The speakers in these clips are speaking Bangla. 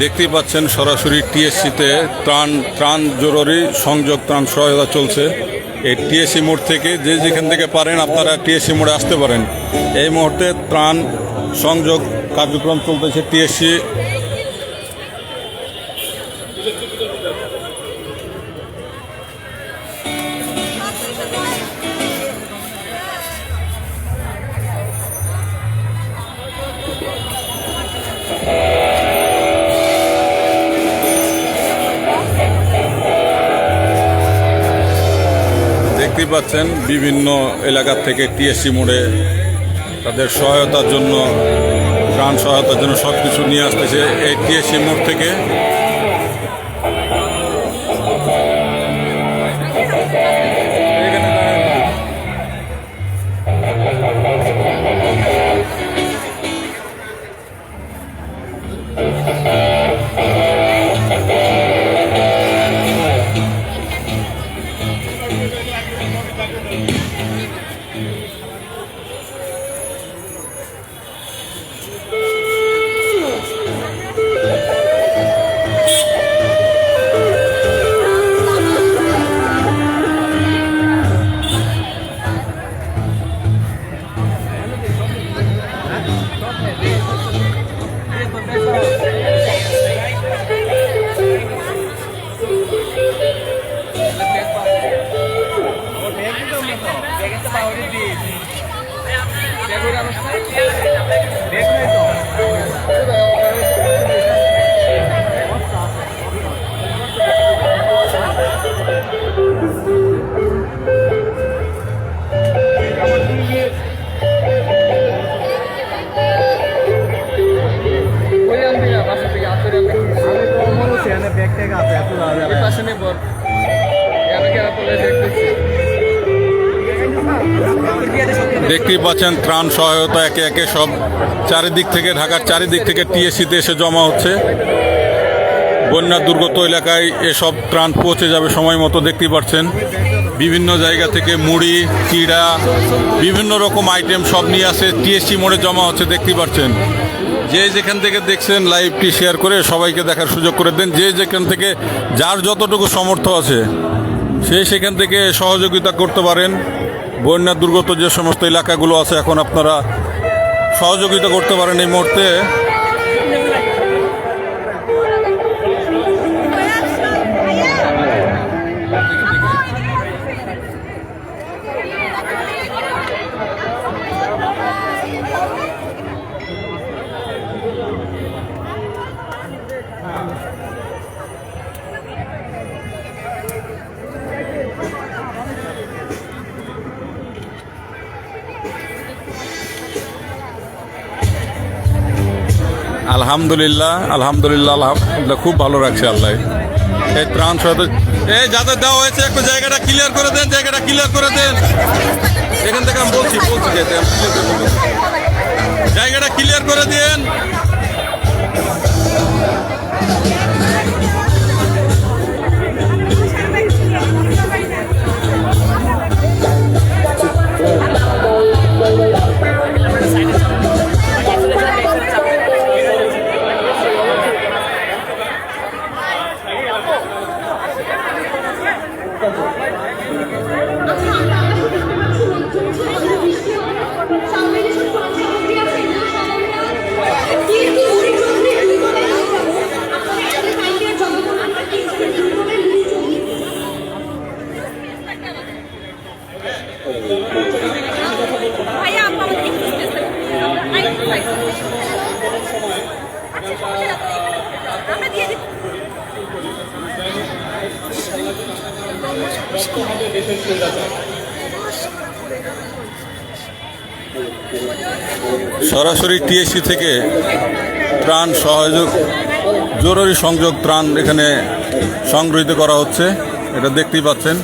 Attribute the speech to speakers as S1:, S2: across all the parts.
S1: দেখতেই পাচ্ছেন সরাসরি টিএসসিতে ত্রাণ ত্রাণ জরুরি সংযোগ ত্রাণ সহায়তা চলছে। এই টিএসসি মোড় থেকে যে যেখান থেকে পারেন আপনারা টিএসসি মোড়ে আসতে পারেন। এই মুহূর্তে ত্রাণ সংযোগ কার্যক্রম চলতেছে টিএসসি পাচ্ছেন বিভিন্ন এলাকা থেকে টিএসসি মোড়ে তাদের সহায়তার জন্য প্রাণ সহায়তার জন্য সব কিছু নিয়ে আসতেছে। এই টিএসসি মোড় থেকে দেখতেই পাচ্ছেন, ত্রাণ সহায়তা একে একে সব চারিদিক থেকে, ঢাকার চারিদিক থেকে টিএসসিতে এসে জমা হচ্ছে। বন্যা দুর্গত এলাকায় এসব ত্রাণ পৌঁছে যাবে সময় মতো, দেখতেই পাচ্ছেন। বিভিন্ন জায়গা থেকে মুড়ি, চিড়া, বিভিন্ন রকম আইটেম সব নিয়ে আসে, টিএসসি মোড়ে জমা হচ্ছে, দেখতেই পাচ্ছেন। যে যেখান থেকে দেখছেন, লাইভটি শেয়ার করে সবাইকে দেখার সুযোগ করে দেন। যে যেখান থেকে, যার যতটুকু সমর্থ আছে, সে সেখান থেকে সহযোগিতা করতে পারেন। বন্যা দুর্গত যে সমস্ত এলাকাগুলো আছে এখন আপনারা সহযোগিতা করতে পারেন এই মুহূর্তে। আলহামদুলিল্লাহ আলহামদুলিল্লাহ আলহামদুলিল্লাহ, খুব ভালো রাখছে আল্লাহ। এই ত্রাণ এই যাদের দেওয়া হয়েছে, একটু জায়গাটা ক্লিয়ার করে দেন, জায়গাটা ক্লিয়ার করে দেন। এখান থেকে আমি বলছি বলছি। জায়গাটা ক্লিয়ার করে দেন। সরাসরি টিএসসি থেকে ত্রাণ সহযোগ, জরুরি সংযোগ ত্রাণ এখানে সংগৃহীত করা হচ্ছে। এটা দেখতেই পাচ্ছেন।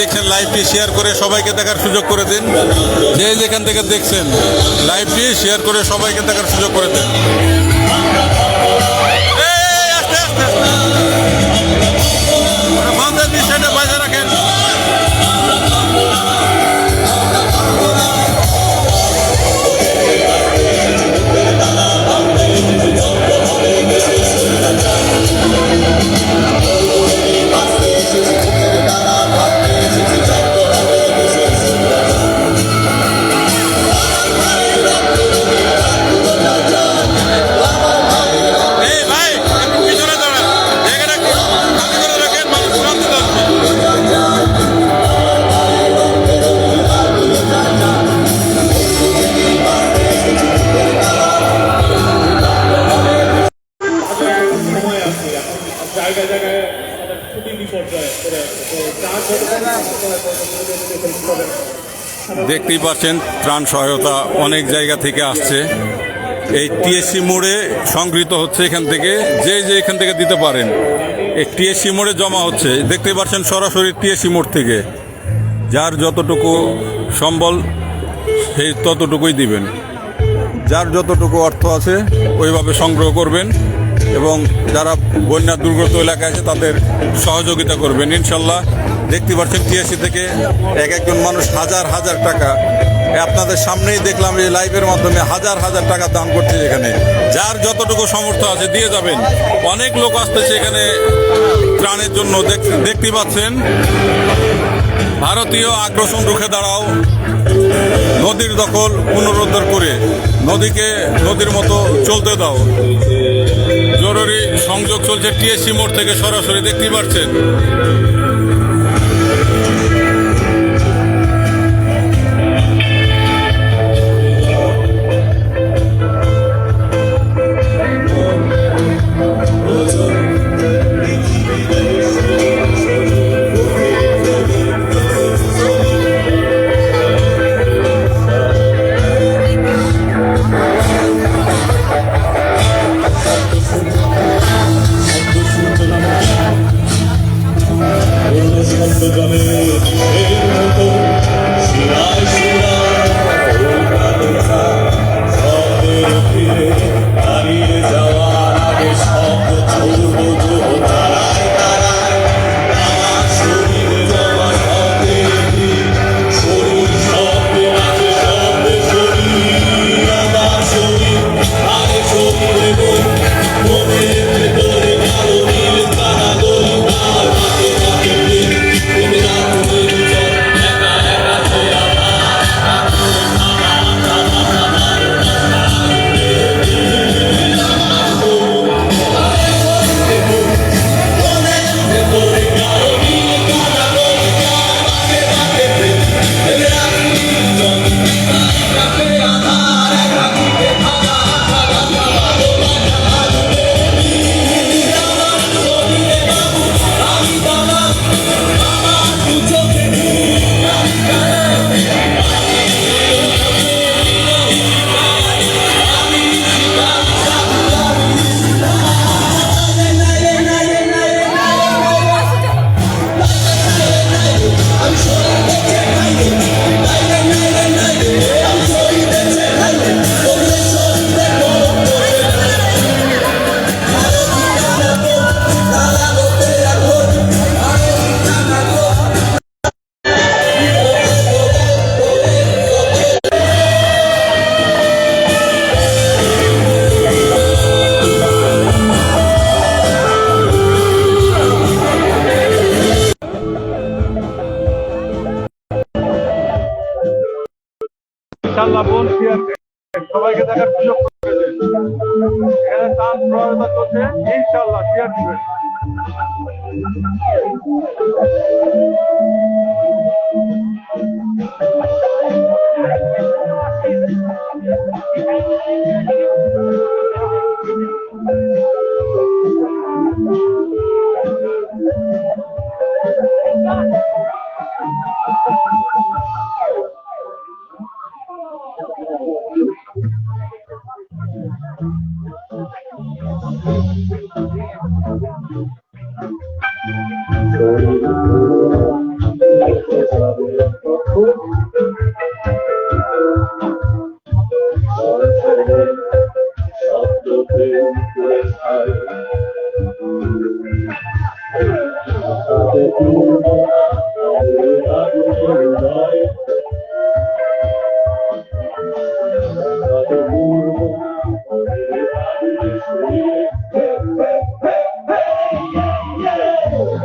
S1: দেখছেন লাইভটি শেয়ার করে সবাইকে দেখার সুযোগ করে দিন। যে যেখান থেকে দেখছেন লাইভটি শেয়ার করে সবাইকে দেখার সুযোগ করে দিন। দেখতেই পাচ্ছেন, ত্রাণ সহায়তা অনেক জায়গা থেকে আসছে। এই টিএসসি মোড়ে সংগৃহীত হচ্ছে এখান থেকে, যে যে এখান থেকে দিতে পারেন, এই টিএসসি মোড়ে জমা হচ্ছে। দেখতেই পাচ্ছেন সরাসরি টিএসসি মোড় থেকে, যার যতটুকু সম্বল, সেই ততটুকুই দিবেন। যার যতটুকু অর্থ আছে, ওইভাবে সংগ্রহ করবেন এবং যারা বন্যা দুর্গত এলাকায় আছে, তাদের সহযোগিতা করবেন। ইনশাল্লাহ দেখতে পাচ্ছেন টিএসসি থেকে এক একজন মানুষ হাজার হাজার টাকা। আপনাদের সামনেই দেখলাম এই লাইভের মাধ্যমে হাজার হাজার টাকা দান করছে এখানে। যার যতটুকু সামর্থ্য আছে দিয়ে যাবেন। অনেক লোক আসতেছে এখানে ত্রাণের জন্য। দেখ- দেখতে পাচ্ছেন? ভারতীয় আগ্রাসন রুখে দাঁড়াও। নদীর দখল পুনরুদ্ধার করে নদীকে নদীর মতো চলতে দাও। জরুরি সংযোগ চলছে টিএসসি মোড় থেকে সরাসরি। দেখতে পাচ্ছেন?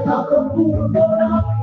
S2: Not a fool,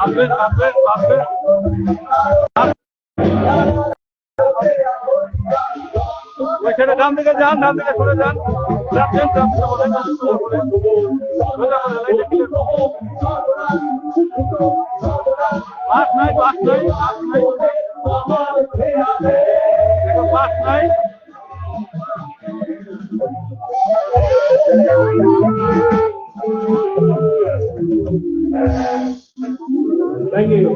S1: আসবেন আসবেন যান ডান দিকে সরে যান যাচ্ছেন সোজা করে, সোজা করে, লাইটে clear করুন। বাস নাই বাস নাই বাস নাই দেখো, বাস নাই
S3: থ্যাংক ইউ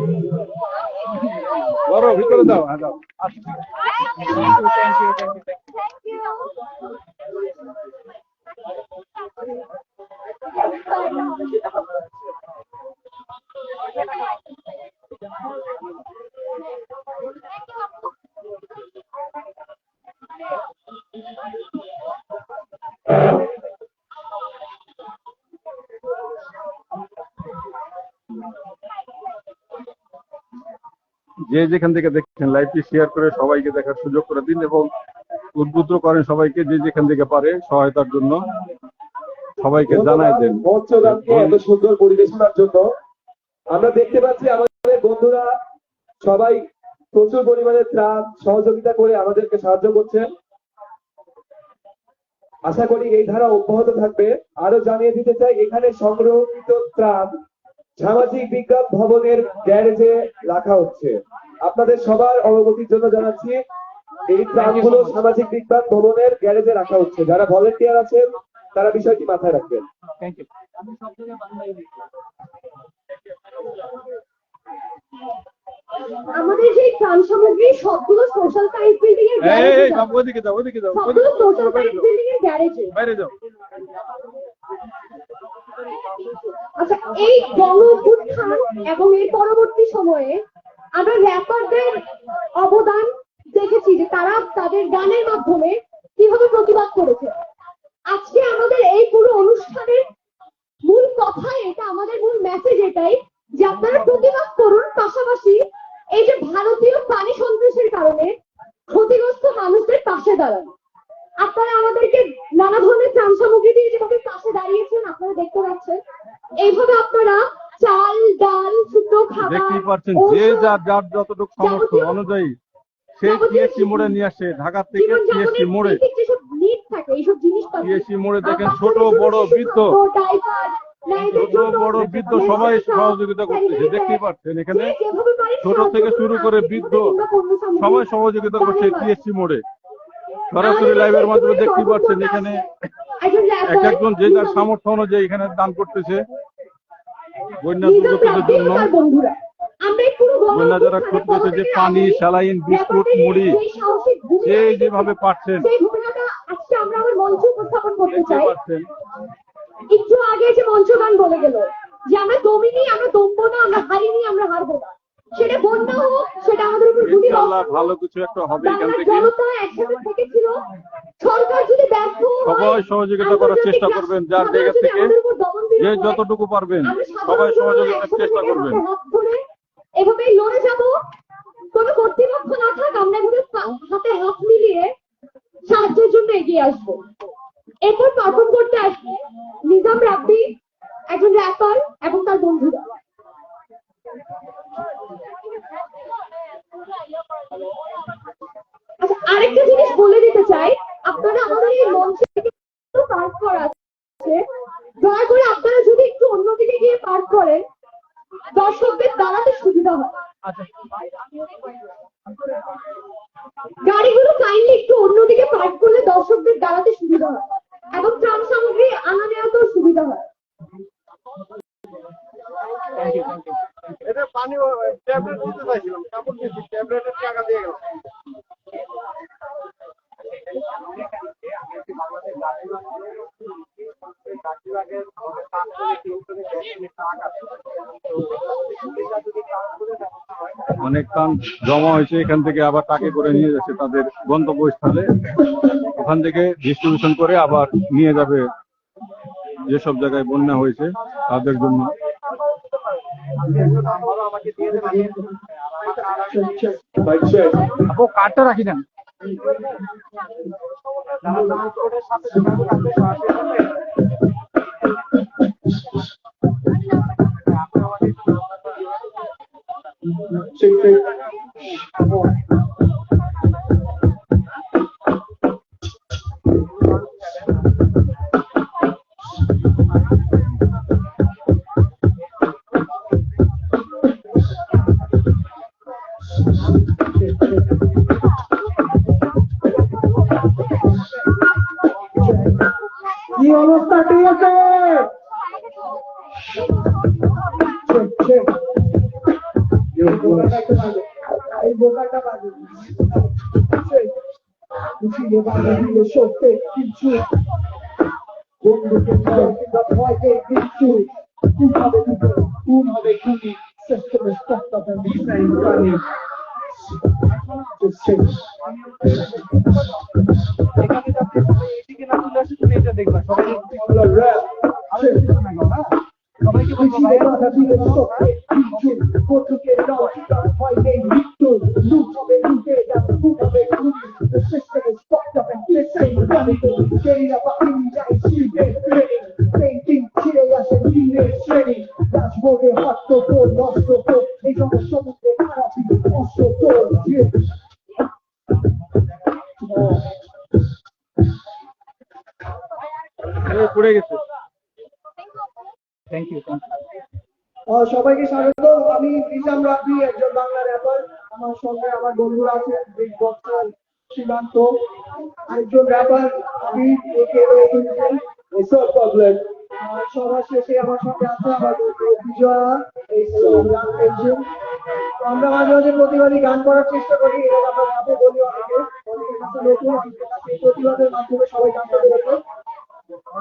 S1: বড় ভিতরে দাও হ্যাঁ দাও যে যেখান থেকে দেখছেন লাইভটি শেয়ার করে সবাইকে দেখার সুযোগ করে দিন এবং উদ্বুদ্ধ করেন সবাইকে যে যেখান থেকে পারে সহায়তার জন্য। সবাইকে জানায় দেন।
S4: এত সুন্দর পরিবেশনার জন্য। আমরা দেখতে পাচ্ছি আমাদের বন্ধুরা সবাই প্রচুর পরিমাণে ত্রাণ সহযোগিতা করে আমাদেরকে সাহায্য করছেন। আশা করি এই ধারা অব্যাহত থাকবে। আরও জানিয়ে দিতে চাই এখানে সংগ্রহকৃত ত্রাণ সামাজিক বিজ্ঞান ভবনের গ্যারেজে রাখা হচ্ছে। আপনাদের সবার অবগতির জন্য জানাচ্ছি এই ত্রাণগুলো সামাজিক বিজ্ঞান ভবনের গ্যারেজে রাখা হচ্ছে। যারা ভলেন্টিয়ার আছেন তারা বিষয়টি মাথায় রাখবেন।
S1: থ্যাংক ইউ
S5: আমাদের যে ত্রাণ সামগ্রী সবগুলো সোশ্যাল সায়েন্স বিল্ডিং এর
S1: এই বাবু ওইদিকে যাও ওইদিকে যাও
S5: সবগুলো সোশ্যাল সায়েন্স বিল্ডিং এর গ্যারেজে।
S1: বাইরে যাও।
S5: আচ্ছা এই গণ অভ্যুত্থান এবং এর পরবর্তী সময়ে আমরা র্যাপারদের অবদান দেখেছি যে তারা তাদের গানের মাধ্যমে কীভাবে প্রতিবাদ করেছে। আজকে আমাদের এই পুরো অনুষ্ঠানের মূল কথা এটা, আমাদের মূল মেসেজ এটাই যে আপনারা প্রতিবাদ করুন। পাশাপাশি এই যে ভারতীয় প্রাণী সন্ত্রাসের কারণে ক্ষতিগ্রস্ত মানুষদের পাশে দাঁড়ান আপনারা আমাদেরকে নানা ধরনের ত্রাণ সামগ্রী দিয়ে যেভাবে পাশে দাঁড়িয়েছেন আপনারা দেখতে পাচ্ছেন এইভাবে আপনারা চাল ডাল শুকনো
S1: পাচ্ছেন যে যার যার যতটুকু সামর্থ্য অনুযায়ী সে
S5: যাবতীয়
S1: টিএসসি মোড়ে নিয়ে আসে ঢাকা থেকে
S5: জীবন
S1: মোড়ে। টিএসসি মোড়ে দেখেন ছোট বড় বৃদ্ধ। ছোট বড় বৃদ্ধ সবাই সহযোগিতা করতেছে
S5: sanitary
S1: দেখতেই পাচ্ছেন এখানে ছোট থেকে শুরু করে বৃদ্ধ সবাই সহযোগিতা করছে টিএসসি মোড়ে। সরাসরি লাইভের মাধ্যমে দেখতেই পাচ্ছেন এখানে এক একজন যে যার সামর্থ্য অনুযায়ী এখানে দান করতেছে। বন্যা দুর্গতদের জন্য। যারা যে পানি, স্যালাইন, বিস্কুট, মুড়ি,
S5: যে
S1: যেভাবে পারছেন।
S5: আজকে আমরা আমার মঞ্চে উপস্থাপন করতে চাই
S1: পাচ্ছেন
S5: একটু আগে যে মঞ্চগান বলে গেল যে আমরা দমিনি আমরা দমবো না আমরা হারিনি আমরা হারবো না। সেটা বন্যা হোক সেটা আমাদের উপর গুলি
S1: ভালো কিছু একটা হবে এখান থেকে।
S5: জনতা একসাথে থেকেছিল। সরকার যদি ব্যর্থ
S1: সবাই সহযোগিতা করার চেষ্টা করবেন যার জায়গা থেকে যে যতটুকু পারবেন সবাই সহযোগিতার চেষ্টা করবেন।
S5: এভাবেই লড়ে যাব? কোনো কর্তৃপক্ষ না থাক, আমরা এভাবে হাতে হাত মিলিয়ে সাহায্যের জন্য এগিয়ে আসব। এরপর পারফর্ম করতে আসবে নিজাম রাব্বি, একজন র্যাপার এবং তার বন্ধুরা। আচ্ছা আরেকটা জিনিস বলে দিতে চাই, আপনারা আমাদের এই মঞ্চে পার্ক করা আছে। দয়া করে আপনারা যদি একটু অন্যদিকে গিয়ে পার্ক করেন দর্শকদের দাঁড়াতে সুবিধা হয়। গাড়িগুলো কাইন্ডলি একটু অন্যদিকে পার্ক করলে দর্শকদের দাঁড়াতে সুবিধা হয়। এবং ত্রাণ সামগ্রী আনা নেওয়া সুবিধা হয়
S1: এটা পানি ট্যাবলেট দিতে চাইছিলাম কাপড় দিয়েছি ট্যাবলেটের টাকা দিয়ে গেলাম
S6: অনেক ত্রাণ জমা হয়েছে, এখান থেকে আবার টাকে করে নিয়ে যাচ্ছে তাদের গন্তব্যস্থলে। ওখান থেকে ডিস্ট্রিবিউশন করে আবার নিয়ে যাবে যেসব জায়গায় বন্যা হয়েছে তাদের জন্য। কার্ডটা
S7: Não o. E eu não sabia que... বোকাটা বাজে বুঝিয়ে বাজে দিল সত্যি কিছু বন্ধুকে কিংবা ভয়কে কিছু কোন হবে কোন হবে খুনি সিস্টেমে স্টক অফ এন্ড ডিজাইন প্রাণী সবাইকে বলবো ভাই কথা দিলে সত্যি কিছু কটুকে দাও ভয়কে মৃত্যু লুট হবে লুটে যাবে লুট হবে খুনি The system is fucked up and missing money Getting up a India is shooting training Painting ছিঁড়ে আসে দিনের শ্রেণী রাজভোগে হস্ত তোর নষ্ট তোর এই জন্য সমুদ্রে খারাপি অস্ত্র তোর
S6: পড়ে গেছে
S7: আহ, সবাইকে স্বাগত আমি নিজাম রাব্বি একজন বাংলা র্যাপার আমার সঙ্গে আমার বন্ধুরা আছে বিগ বক্সার সীমান্ত। আরেকজন র্যাপার আমি প্রবলেম সবার শেষে আমার সঙ্গে আছে আমার বিজয়া গান আমরা মাঝে মাঝে প্রতিবাদী গান করার চেষ্টা করি এটা আমরা রাতে বলি অনেকে। অনেকের কাছে নতুন অনেকের কাছে এই প্রতিবাদের মাধ্যমে সবাই জানতে পেরেছে।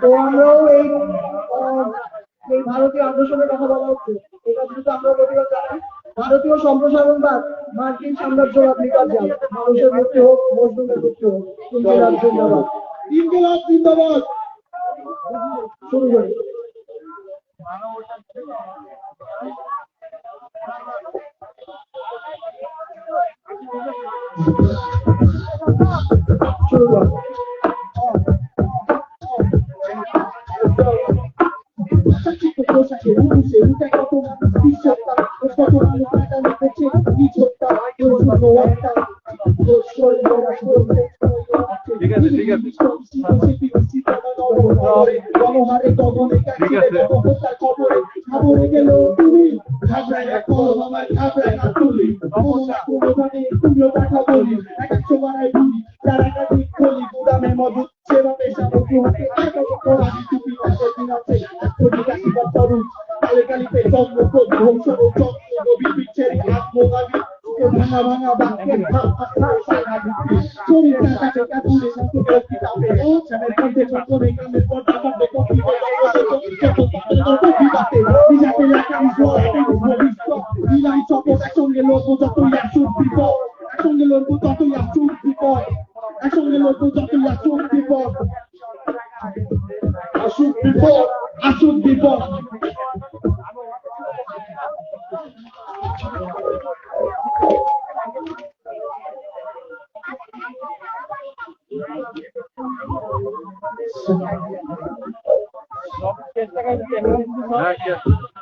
S7: তো আমরাও এই এই ভারতীয় আন্দোলনের কথা বলা হচ্ছে। এটা কিন্তু আমরা প্রতিবাদ ভারতীয় সম্প্রসারণবাদ মার্কিন সাম্রাজ্যবাদ যায় মানুষের মুক্তি হোক মজদুরের মুক্তি হোক ইনকিলাব জিন্দাবাদ। ইনকিলাব জিন্দাবাদ। শুরু করি। শুরু কর। তুলি অমনা কোনো গানে তুমিও দেখা
S6: হ্যাঁ ঠিক আছে
S7: Hey,